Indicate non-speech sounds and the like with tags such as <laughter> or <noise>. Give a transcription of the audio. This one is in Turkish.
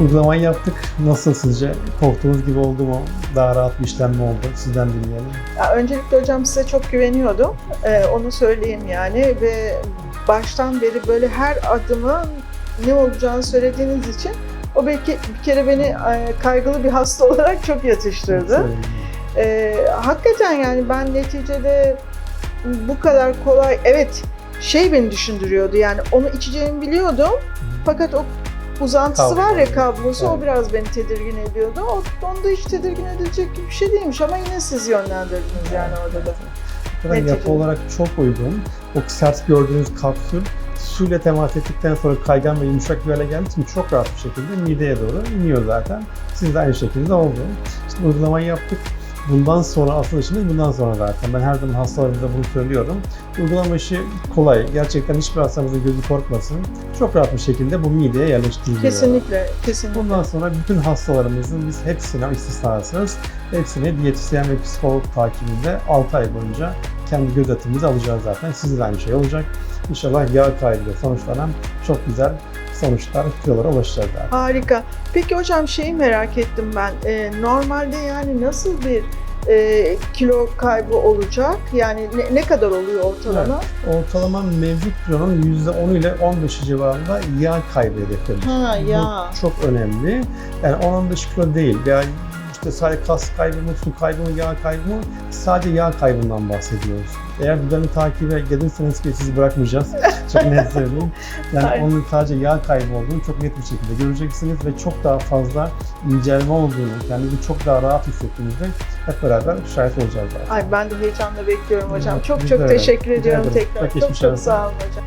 Uygulamayı yaptık. Nasıl sizce? Korktuğunuz gibi oldu mu? Daha rahat bir işlem mi oldu? Sizden dinleyelim. Ya öncelikle hocam size çok güveniyordum. Ee, onu söyleyeyim yani ve baştan beri böyle her adımın ne olacağını söylediğiniz için o belki bir kere beni e, kaygılı bir hasta <laughs> olarak çok yatıştırdı. Ee, hakikaten yani ben neticede bu kadar kolay, evet şey beni düşündürüyordu yani onu içeceğimi biliyordum fakat o uzantısı Kablo. var ya kablosu o Evet. biraz beni tedirgin ediyordu. O, onda hiç tedirgin edilecek gibi bir şey değilmiş ama yine siz yönlendirdiniz yani orada da. Zaten yapı olarak çok uygun. O sert gördüğünüz kapsül suyla temas ettikten sonra kaygan ve yumuşak bir hale geldiği için çok rahat bir şekilde mideye doğru iniyor zaten. Siz de aynı şekilde oldu. İşte uygulamayı yaptık. Bundan sonra asıl işimiz bundan sonra zaten. Ben her zaman hastalarımıza bunu söylüyorum. Uygulama işi kolay. Gerçekten hiçbir hastamızın gözü korkmasın. Çok rahat bir şekilde bu mideye yerleştiriliyor. Kesinlikle, kesinlikle. Bundan sonra bütün hastalarımızın biz hepsine istisnasız, hepsini diyetisyen ve psikolog takibinde 6 ay boyunca kendi gözetimimize alacağız zaten. Sizin de aynı şey olacak. İnşallah yağ kaybıyla sonuçlanan çok güzel sonuçlar, kilolara ulaşacağız zaten. Harika. Peki hocam şeyi merak ettim ben. Ee, normalde yani nasıl bir e, kilo kaybı olacak? Yani ne, ne kadar oluyor ortalama? Ortalama mevcut kilonun %10 ile 15 civarında yağ kaybı hedeflenir. Ha Bu ya. çok önemli. Yani 10-15 kilo değil veya işte sadece kas kaybı mı, su kaybı mı, yağ kaybı mı? Sadece yağ kaybından bahsediyoruz. Eğer düzenli takibe gelirseniz ki sizi bırakmayacağız. <laughs> Çok net söyleyeyim. Yani Aynen. onun sadece yağ kaybı olduğunu çok net bir şekilde göreceksiniz ve çok daha fazla incelme olduğunu, kendinizi çok daha rahat hissettiğinizde hep beraber şahit olacağız zaten. Ay ben de heyecanla bekliyorum hocam. Çok çok öyle. teşekkür ediyorum tekrar. Çok Çok çok sağ olun hocam.